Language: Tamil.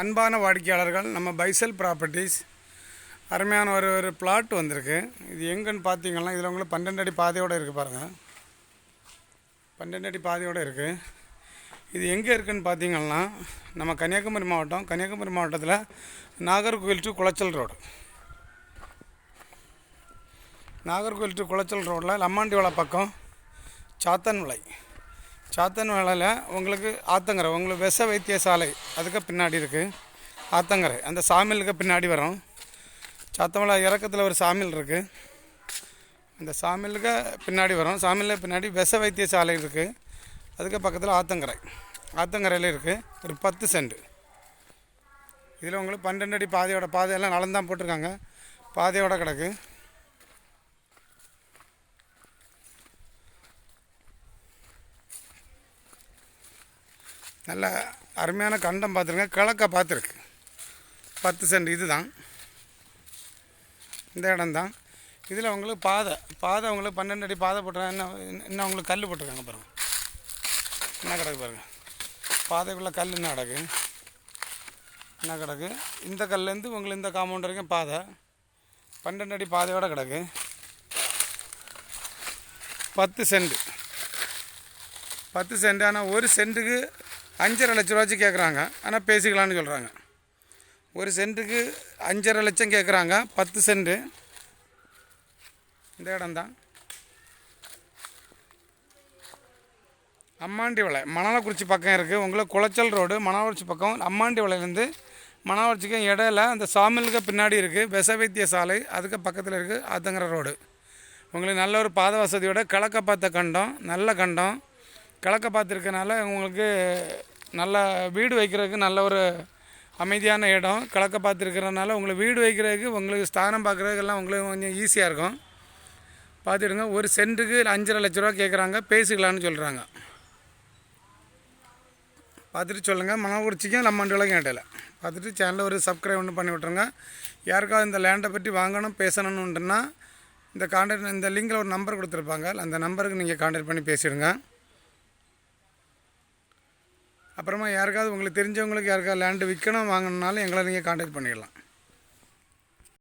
அன்பான வாடிக்கையாளர்கள் நம்ம பைசல் ப்ராப்பர்ட்டிஸ். அருமையான ஒரு ஒரு பிளாட் வந்திருக்கு. இது எங்கன்னு பார்த்தீங்கன்னா இதில் உங்களுக்கு பன்னெண்டு அடி பாதையோடு இருக்குது பாருங்கள் பன்னெண்டு அடி பாதையோடு இருக்குது இது எங்கே இருக்குதுன்னு பார்த்தீங்கன்னா நம்ம கன்னியாகுமரி மாவட்டம் கன்னியாகுமரி மாவட்டத்தில் Nagercoil to Colachel road Nagercoil to Colachel ரோட்டில் லம்மாண்டிவளை பக்கம் சாத்தன் சாத்தன் வேலையில் உங்களுக்கு ஆத்தங்கரை உங்களுக்கு விஷ வைத்தியசாலை அதுக்கு பின்னாடி இருக்குது ஆத்தங்கரை அந்த சாமிலுக்கு பின்னாடி வரும். சாத்தமலை இறக்கத்தில் ஒரு சாமில் இருக்குது அந்த சாமிலுக்கு பின்னாடி வரும். சாமிலுக்கு பின்னாடி விஷ வைத்தியசாலை இருக்குது அதுக்கு பக்கத்தில் ஆத்தங்கரை. ஆத்தங்கரையில் இருக்குது ஒரு பத்து சென்ட். இதில் உங்களுக்கு பன்னெண்டு அடி பாதையோட பாதையெல்லாம் நலந்தான் போட்டிருக்காங்க. பாதையோட கிடக்கு. நல்ல அருமையான கண்டம் பார்த்துருங்க. கிழக்க பார்த்துருக்கு. பத்து சென்ட் இது தான் இந்த இடம்தான். இதில் உங்களுக்கு பாதை. பாதை உங்களுக்கு பன்னெண்டு அடி பாதை போட்டுருக்காங்க இன்னும் இன்னும் உங்களுக்கு கல் போட்டிருக்காங்க பாருங்க. என்ன கிடக்கு பாருங்கள் பாதைக்குள்ளே கல் என்ன கிடக்கு? என்ன கிடக்கு? இந்த கல்லேருந்து உங்களுக்கு இந்த காம்பவுண்ட் வரைக்கும் பாதை. பன்னெண்டு அடி பாதையோடு கிடக்கு. பத்து சென்ட். பத்து சென்ட் ஆனால் ஒரு சென்ட்டுக்கு அஞ்சரை லட்ச ரூபாச்சு கேட்குறாங்க ஆனால் பேசிக்கலாம்னு சொல்கிறாங்க ஒரு சென்ட்டுக்கு அஞ்சரை லட்சம் கேட்குறாங்க பத்து சென்ட்டு. இந்த இடம் தான் அம்மாண்டி வலை மணலக்குறிச்சி பக்கம் இருக்குது உங்களுக்கு குளச்சல் ரோடு மணாவரிச்சி பக்கம். அம்மாண்டி வலையிலேருந்து மணாவரிச்சிக்கும் இடையில அந்த சாமிலுக்கு பின்னாடி இருக்குது விஷ வைத்திய சாலை அதுக்கு பக்கத்தில் இருக்குது அதுங்கிற ரோடு. உங்களுக்கு நல்ல ஒரு பாத வசதியோட கிழக்க பார்த்த கண்டம் நல்ல கண்டம். கிழக்க பார்த்துருக்கனால உங்களுக்கு நல்ல வீடு வைக்கிறதுக்கு நல்ல ஒரு அமைதியான இடம். கிழக்க பார்த்துருக்கறனால உங்களுக்கு வீடு வைக்கிறதுக்கு உங்களுக்கு ஸ்தானம் பார்க்குறதுக்கெல்லாம் உங்களுக்கு கொஞ்சம் ஈஸியாக இருக்கும். பார்த்துடுங்க ஒரு சென்ட்டுக்கு அஞ்சரை லட்ச ரூபா கேட்குறாங்க பேசிக்கலான்னு சொல்கிறாங்க பார்த்துட்டு சொல்லுங்கள் மனக்குறிச்சிக்கும் லம்மண்டுவிலக்கும் இடையில பார்த்துட்டு சேனலில் ஒரு சப்ஸ்கிரைப் ஒன்று பண்ணி விட்ருங்க யாருக்காவது இந்த லேண்டை பற்றி வாங்கணும் பேசணுன்னுட்டுன்னா இந்த கான்டாக்ட் இந்த லிங்கில் ஒரு நம்பர் கொடுத்துருப்பாங்க. அந்த நம்பருக்கு நீங்கள் கான்டாக்ட் பண்ணி பேசிடுங்க. அப்புறமா யாருக்காவது உங்களுக்கு தெரிஞ்சவங்களுக்கு யாருக்காவது லேண்டு விற்கணும் வாங்கணுன்னாலும் எங்களை நீங்கள் கான்டாக்ட் பண்ணிடலாம்.